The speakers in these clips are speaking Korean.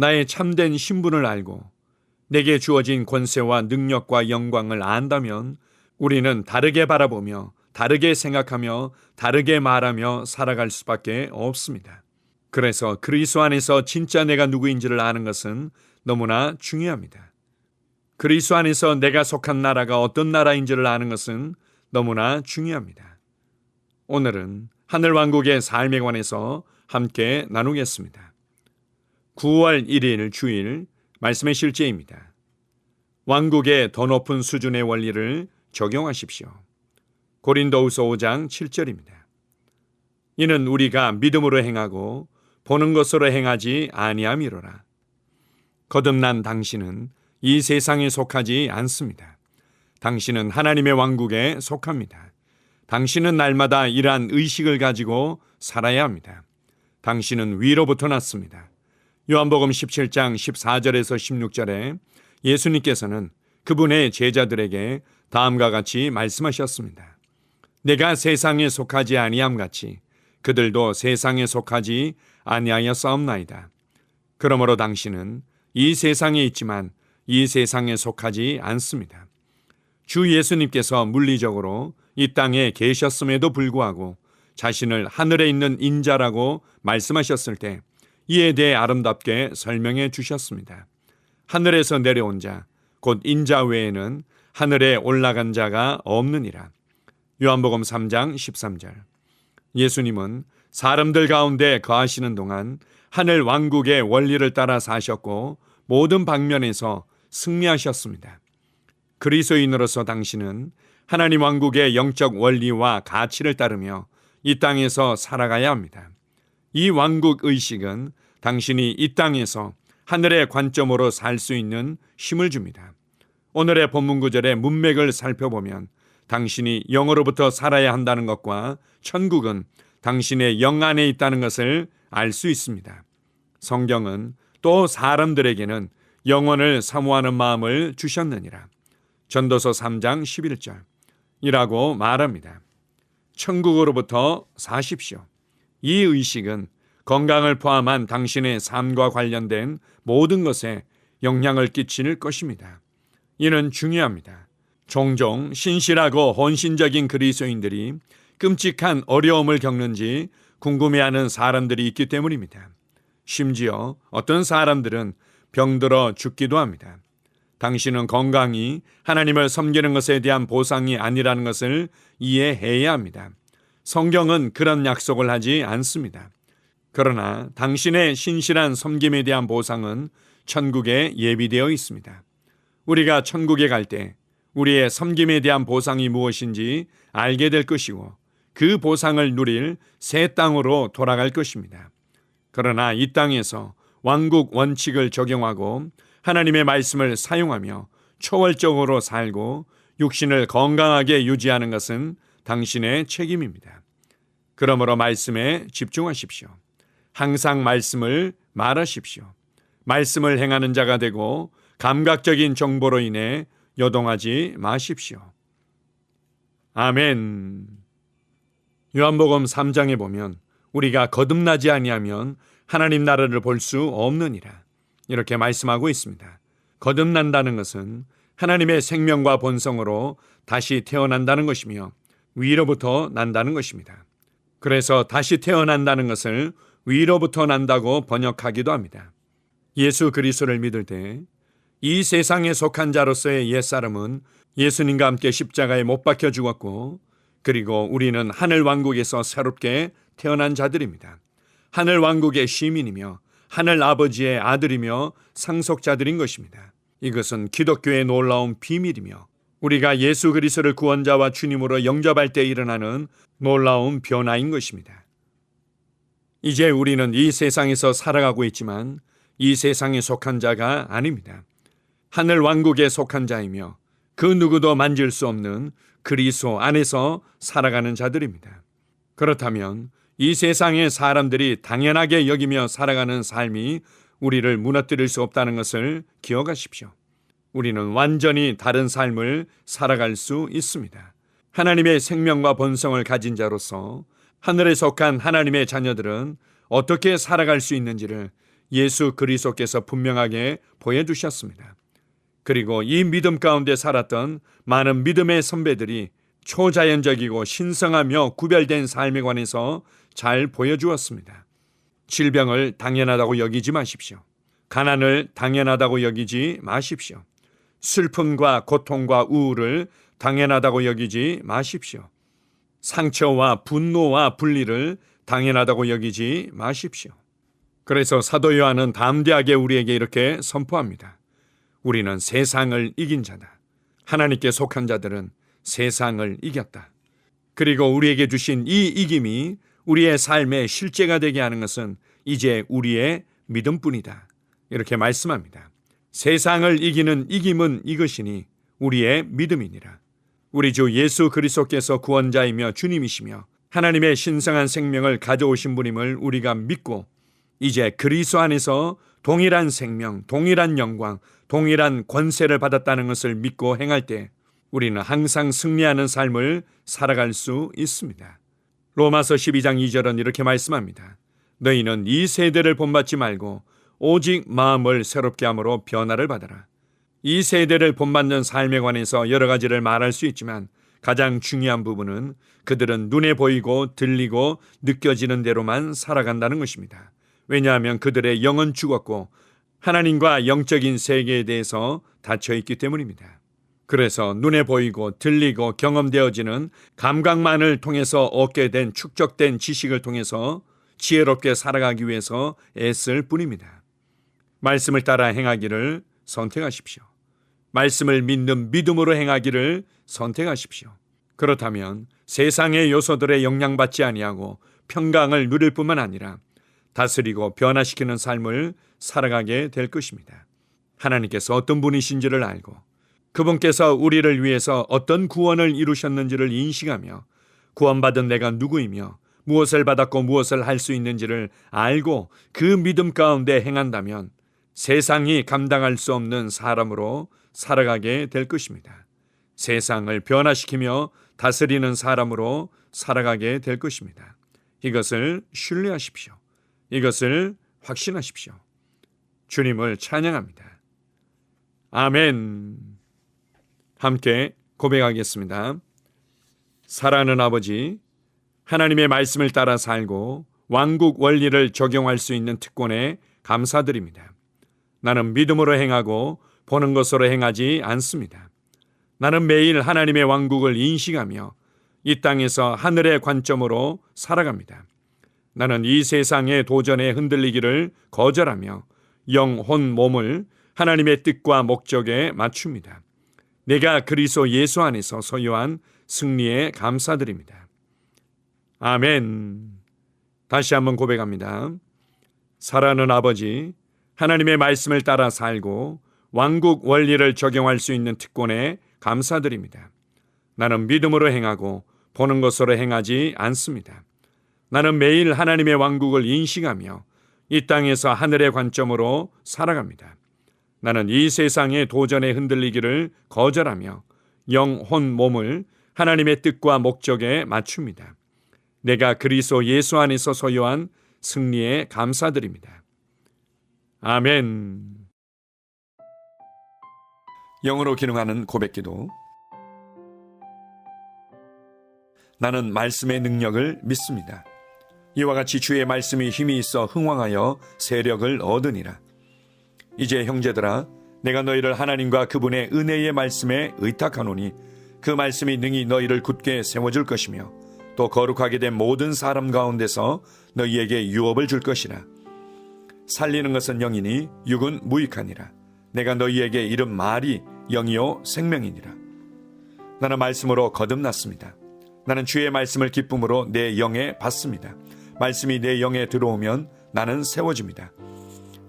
나의 참된 신분을 알고 내게 주어진 권세와 능력과 영광을 안다면 우리는 다르게 바라보며 다르게 생각하며 다르게 말하며 살아갈 수밖에 없습니다. 그래서 그리스도 안에서 진짜 내가 누구인지를 아는 것은 너무나 중요합니다. 그리스도 안에서 내가 속한 나라가 어떤 나라인지를 아는 것은 너무나 중요합니다. 오늘은 하늘 왕국의 삶에 관해서 함께 나누겠습니다. 9월 1일 주일 말씀의 실제입니다. 왕국의 더 높은 수준의 원리를 적용하십시오. 고린도후서 5장 7절입니다. 이는 우리가 믿음으로 행하고 보는 것으로 행하지 아니함이로라. 거듭난 당신은 이 세상에 속하지 않습니다. 당신은 하나님의 왕국에 속합니다. 당신은 날마다 이러한 의식을 가지고 살아야 합니다. 당신은 위로부터 났습니다. 요한복음 17장 14절에서 16절에 예수님께서는 그분의 제자들에게 다음과 같이 말씀하셨습니다. 내가 세상에 속하지 아니함 같이 그들도 세상에 속하지 아니하였사옵나이다. 그러므로 당신은 이 세상에 있지만 이 세상에 속하지 않습니다. 주 예수님께서 물리적으로 이 땅에 계셨음에도 불구하고 자신을 하늘에 있는 인자라고 말씀하셨을 때 이에 대해 아름답게 설명해 주셨습니다. 하늘에서 내려온 자, 곧 인자 외에는 하늘에 올라간 자가 없느니라. 요한복음 3장 13절. 예수님은 사람들 가운데 거하시는 동안 하늘 왕국의 원리를 따라 사셨고 모든 방면에서 승리하셨습니다. 그리스도인으로서 당신은 하나님 왕국의 영적 원리와 가치를 따르며 이 땅에서 살아가야 합니다. 이 왕국 의식은 당신이 이 땅에서 하늘의 관점으로 살 수 있는 힘을 줍니다. 오늘의 본문 구절의 문맥을 살펴보면 당신이 영으로부터 살아야 한다는 것과 천국은 당신의 영 안에 있다는 것을 알 수 있습니다. 성경은 또 사람들에게는 영원을 사모하는 마음을 주셨느니라. 전도서 3장 11절. 이라고 말합니다. 천국으로부터 사십시오. 이 의식은 건강을 포함한 당신의 삶과 관련된 모든 것에 영향을 끼칠 것입니다. 이는 중요합니다. 종종 신실하고 헌신적인 그리스도인들이 끔찍한 어려움을 겪는지 궁금해하는 사람들이 있기 때문입니다. 심지어 어떤 사람들은 병들어 죽기도 합니다. 당신은 건강이 하나님을 섬기는 것에 대한 보상이 아니라는 것을 이해해야 합니다. 성경은 그런 약속을 하지 않습니다. 그러나 당신의 신실한 섬김에 대한 보상은 천국에 예비되어 있습니다. 우리가 천국에 갈 때 우리의 섬김에 대한 보상이 무엇인지 알게 될 것이고 그 보상을 누릴 새 땅으로 돌아갈 것입니다. 그러나 이 땅에서 왕국 원칙을 적용하고 하나님의 말씀을 사용하며 초월적으로 살고 육신을 건강하게 유지하는 것은 당신의 책임입니다. 그러므로 말씀에 집중하십시오. 항상 말씀을 말하십시오. 말씀을 행하는 자가 되고 감각적인 정보로 인해 요동하지 마십시오. 아멘. 요한복음 3장에 보면 우리가 거듭나지 아니하면 하나님 나라를 볼 수 없느니라. 이렇게 말씀하고 있습니다. 거듭난다는 것은 하나님의 생명과 본성으로 다시 태어난다는 것이며 위로부터 난다는 것입니다. 그래서 다시 태어난다는 것을 위로부터 난다고 번역하기도 합니다. 예수 그리스도를 믿을 때 이 세상에 속한 자로서의 옛사람은 예수님과 함께 십자가에 못 박혀 죽었고 그리고 우리는 하늘 왕국에서 새롭게 태어난 자들입니다. 하늘 왕국의 시민이며 하늘 아버지의 아들이며 상속자들인 것입니다. 이것은 기독교의 놀라운 비밀이며 우리가 예수 그리스도를 구원자와 주님으로 영접할 때 일어나는 놀라운 변화인 것입니다. 이제 우리는 이 세상에서 살아가고 있지만 이 세상에 속한 자가 아닙니다. 하늘 왕국에 속한 자이며 그 누구도 만질 수 없는 그리스도 안에서 살아가는 자들입니다. 그렇다면 이 세상의 사람들이 당연하게 여기며 살아가는 삶이 우리를 무너뜨릴 수 없다는 것을 기억하십시오. 우리는 완전히 다른 삶을 살아갈 수 있습니다. 하나님의 생명과 본성을 가진 자로서 하늘에 속한 하나님의 자녀들은 어떻게 살아갈 수 있는지를 예수 그리스도께서 분명하게 보여주셨습니다. 그리고 이 믿음 가운데 살았던 많은 믿음의 선배들이 초자연적이고 신성하며 구별된 삶에 관해서 잘 보여주었습니다. 질병을 당연하다고 여기지 마십시오. 가난을 당연하다고 여기지 마십시오. 슬픔과 고통과 우울을 당연하다고 여기지 마십시오. 상처와 분노와 분리를 당연하다고 여기지 마십시오. 그래서 사도 요한은 담대하게 우리에게 이렇게 선포합니다. 우리는 세상을 이긴 자다. 하나님께 속한 자들은 세상을 이겼다. 그리고 우리에게 주신 이 이김이 우리의 삶의 실제가 되게 하는 것은 이제 우리의 믿음뿐이다. 이렇게 말씀합니다. 세상을 이기는 이김은 이것이니 우리의 믿음이니라. 우리 주 예수 그리스도께서 구원자이며 주님이시며 하나님의 신성한 생명을 가져오신 분임을 우리가 믿고 이제 그리스도 안에서 동일한 생명, 동일한 영광, 동일한 권세를 받았다는 것을 믿고 행할 때 우리는 항상 승리하는 삶을 살아갈 수 있습니다. 로마서 12장 2절은 이렇게 말씀합니다. 너희는 이 세대를 본받지 말고 오직 마음을 새롭게 함으로 변화를 받아라. 이 세대를 본받는 삶에 관해서 여러 가지를 말할 수 있지만 가장 중요한 부분은 그들은 눈에 보이고 들리고 느껴지는 대로만 살아간다는 것입니다. 왜냐하면 그들의 영은 죽었고 하나님과 영적인 세계에 대해서 닫혀 있기 때문입니다. 그래서 눈에 보이고 들리고 경험되어지는 감각만을 통해서 얻게 된 축적된 지식을 통해서 지혜롭게 살아가기 위해서 애쓸 뿐입니다. 말씀을 따라 행하기를 선택하십시오. 말씀을 믿는 믿음으로 행하기를 선택하십시오. 그렇다면 세상의 요소들에 영향받지 아니하고 평강을 누릴 뿐만 아니라 다스리고 변화시키는 삶을 살아가게 될 것입니다. 하나님께서 어떤 분이신지를 알고 그분께서 우리를 위해서 어떤 구원을 이루셨는지를 인식하며 구원받은 내가 누구이며 무엇을 받았고 무엇을 할 수 있는지를 알고 그 믿음 가운데 행한다면 세상이 감당할 수 없는 사람으로 살아가게 될 것입니다. 세상을 변화시키며 다스리는 사람으로 살아가게 될 것입니다. 이것을 신뢰하십시오. 이것을 확신하십시오. 주님을 찬양합니다. 아멘. 함께 고백하겠습니다. 사랑하는 아버지, 하나님의 말씀을 따라 살고 왕국 원리를 적용할 수 있는 특권에 감사드립니다. 나는 믿음으로 행하고 보는 것으로 행하지 않습니다. 나는 매일 하나님의 왕국을 인식하며 이 땅에서 하늘의 관점으로 살아갑니다. 나는 이 세상의 도전에 흔들리기를 거절하며 영혼 몸을 하나님의 뜻과 목적에 맞춥니다. 내가 그리스도 예수 안에서 소유한 승리에 감사드립니다. 아멘. 다시 한번 고백합니다. 사랑하는 아버지, 하나님의 말씀을 따라 살고 왕국 원리를 적용할 수 있는 특권에 감사드립니다. 나는 믿음으로 행하고 보는 것으로 행하지 않습니다. 나는 매일 하나님의 왕국을 인식하며 이 땅에서 하늘의 관점으로 살아갑니다. 나는 이 세상의 도전에 흔들리기를 거절하며 영혼 몸을 하나님의 뜻과 목적에 맞춥니다. 내가 그리스도 예수 안에서 소유한 승리에 감사드립니다. 아멘. 영어로 기능하는 고백기도 나는 말씀의 능력을 믿습니다. 이와 같이 주의 말씀이 힘이 있어 흥왕하여 세력을 얻으니라. 이제 형제들아, 내가 너희를 하나님과 그분의 은혜의 말씀에 의탁하노니 그 말씀이 능히 너희를 굳게 세워줄 것이며 또 거룩하게 된 모든 사람 가운데서 너희에게 유업을 줄 것이라. 살리는 것은 영이니 육은 무익하니라. 내가 너희에게 이른 말이 영이요 생명이니라. 나는 말씀으로 거듭났습니다. 나는 주의 말씀을 기쁨으로 내 영에 받습니다. 말씀이 내 영에 들어오면 나는 세워집니다.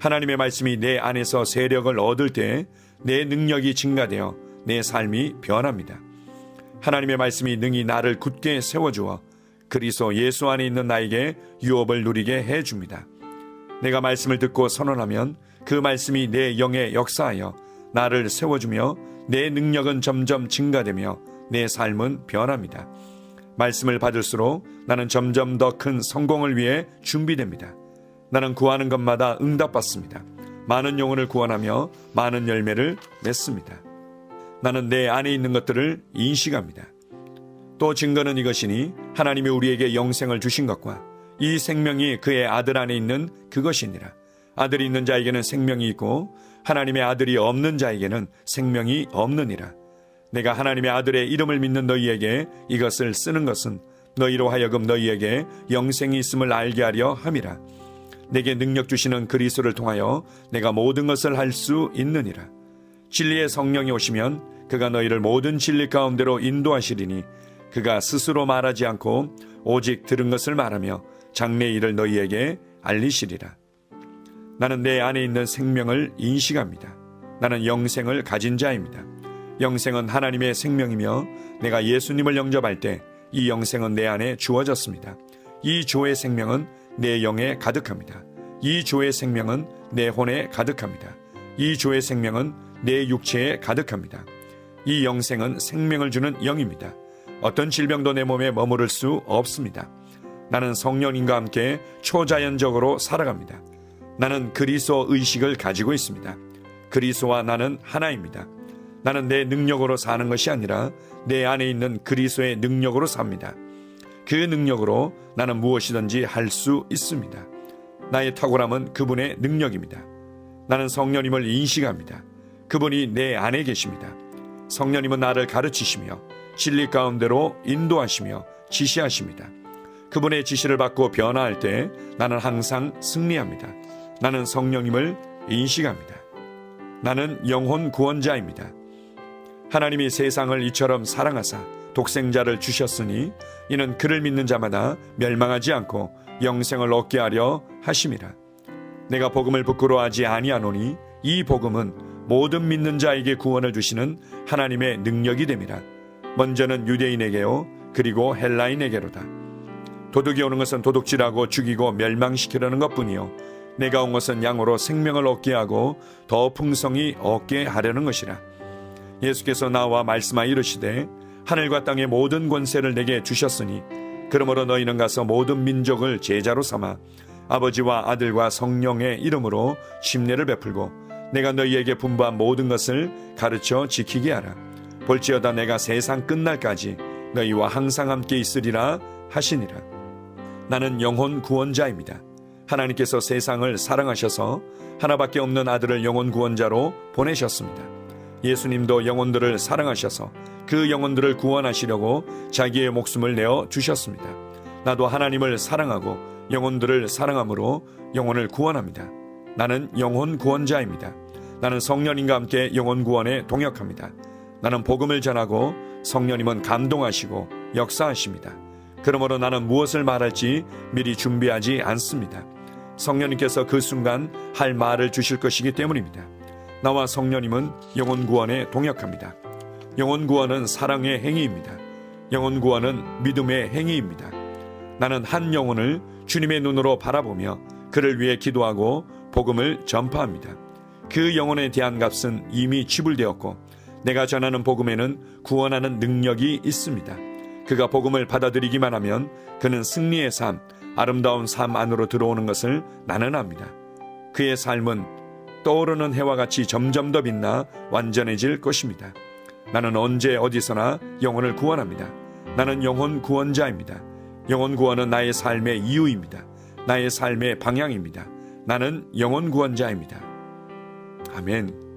하나님의 말씀이 내 안에서 세력을 얻을 때 내 능력이 증가되어 내 삶이 변합니다. 하나님의 말씀이 능히 나를 굳게 세워주어 그리스도 예수 안에 있는 나에게 유업을 누리게 해줍니다. 내가 말씀을 듣고 선언하면 그 말씀이 내 영에 역사하여 나를 세워주며 내 능력은 점점 증가되며 내 삶은 변합니다. 말씀을 받을수록 나는 점점 더 큰 성공을 위해 준비됩니다. 나는 구하는 것마다 응답받습니다. 많은 영혼을 구원하며 많은 열매를 맺습니다. 나는 내 안에 있는 것들을 인식합니다. 또 증거는 이것이니 하나님이 우리에게 영생을 주신 것과 이 생명이 그의 아들 안에 있는 그것이니라. 아들이 있는 자에게는 생명이 있고 하나님의 아들이 없는 자에게는 생명이 없느니라. 내가 하나님의 아들의 이름을 믿는 너희에게 이것을 쓰는 것은 너희로 하여금 너희에게 영생이 있음을 알게 하려 함이라. 내게 능력 주시는 그리스도를 통하여 내가 모든 것을 할 수 있느니라. 진리의 성령이 오시면 그가 너희를 모든 진리 가운데로 인도하시리니 그가 스스로 말하지 않고 오직 들은 것을 말하며 장래 일을 너희에게 알리시리라. 나는 내 안에 있는 생명을 인식합니다. 나는 영생을 가진 자입니다. 영생은 하나님의 생명이며 내가 예수님을 영접할 때 이 영생은 내 안에 주어졌습니다. 이 조의 생명은 내 영에 가득합니다. 이 조의 생명은 내 혼에 가득합니다. 이 조의 생명은 내 육체에 가득합니다. 이 영생은 생명을 주는 영입니다. 어떤 질병도 내 몸에 머무를 수 없습니다. 나는 성령님과 함께 초자연적으로 살아갑니다. 나는 그리스도 의식을 가지고 있습니다. 그리스도와 나는 하나입니다. 나는 내 능력으로 사는 것이 아니라 내 안에 있는 그리스도의 능력으로 삽니다. 그 능력으로 나는 무엇이든지 할 수 있습니다. 나의 탁월함은 그분의 능력입니다. 나는 성령님을 인식합니다. 그분이 내 안에 계십니다. 성령님은 나를 가르치시며 진리 가운데로 인도하시며 지시하십니다. 그분의 지시를 받고 변화할 때 나는 항상 승리합니다. 나는 성령님을 인식합니다. 나는 영혼 구원자입니다. 하나님이 세상을 이처럼 사랑하사 독생자를 주셨으니 이는 그를 믿는 자마다 멸망하지 않고 영생을 얻게 하려 하심이라. 내가 복음을 부끄러워하지 아니하노니 이 복음은 모든 믿는 자에게 구원을 주시는 하나님의 능력이 됨이라. 먼저는 유대인에게요 그리고 헬라인에게로다. 도둑이 오는 것은 도둑질하고 죽이고 멸망시키려는 것뿐이요 내가 온 것은 양으로 생명을 얻게 하고 더 풍성히 얻게 하려는 것이라. 예수께서 나와 말씀하 이르시되 하늘과 땅의 모든 권세를 내게 주셨으니 그러므로 너희는 가서 모든 민족을 제자로 삼아 아버지와 아들과 성령의 이름으로 침례를 베풀고 내가 너희에게 분부한 모든 것을 가르쳐 지키게 하라. 볼지어다 내가 세상 끝날까지 너희와 항상 함께 있으리라 하시니라. 나는 영혼 구원자입니다. 하나님께서 세상을 사랑하셔서 하나밖에 없는 아들을 영혼 구원자로 보내셨습니다. 예수님도 영혼들을 사랑하셔서 그 영혼들을 구원하시려고 자기의 목숨을 내어 주셨습니다. 나도 하나님을 사랑하고 영혼들을 사랑함으로 영혼을 구원합니다. 나는 영혼 구원자입니다. 나는 성령님과 함께 영혼 구원에 동역합니다. 나는 복음을 전하고 성령님은 감동하시고 역사하십니다. 그러므로 나는 무엇을 말할지 미리 준비하지 않습니다. 성령님께서 그 순간 할 말을 주실 것이기 때문입니다. 나와 성령님은 영혼 구원에 동역합니다. 영혼 구원은 사랑의 행위입니다. 영혼 구원은 믿음의 행위입니다. 나는 한 영혼을 주님의 눈으로 바라보며 그를 위해 기도하고 복음을 전파합니다. 그 영혼에 대한 값은 이미 지불되었고 내가 전하는 복음에는 구원하는 능력이 있습니다. 그가 복음을 받아들이기만 하면 그는 승리의 삶, 아름다운 삶 안으로 들어오는 것을 나는 압니다. 그의 삶은 떠오르는 해와 같이 점점 더 빛나 완전해질 것입니다. 나는 언제 어디서나 영혼을 구원합니다. 나는 영혼 구원자입니다. 영혼 구원은 나의 삶의 이유입니다. 나의 삶의 방향입니다. 나는 영혼 구원자입니다. 아멘.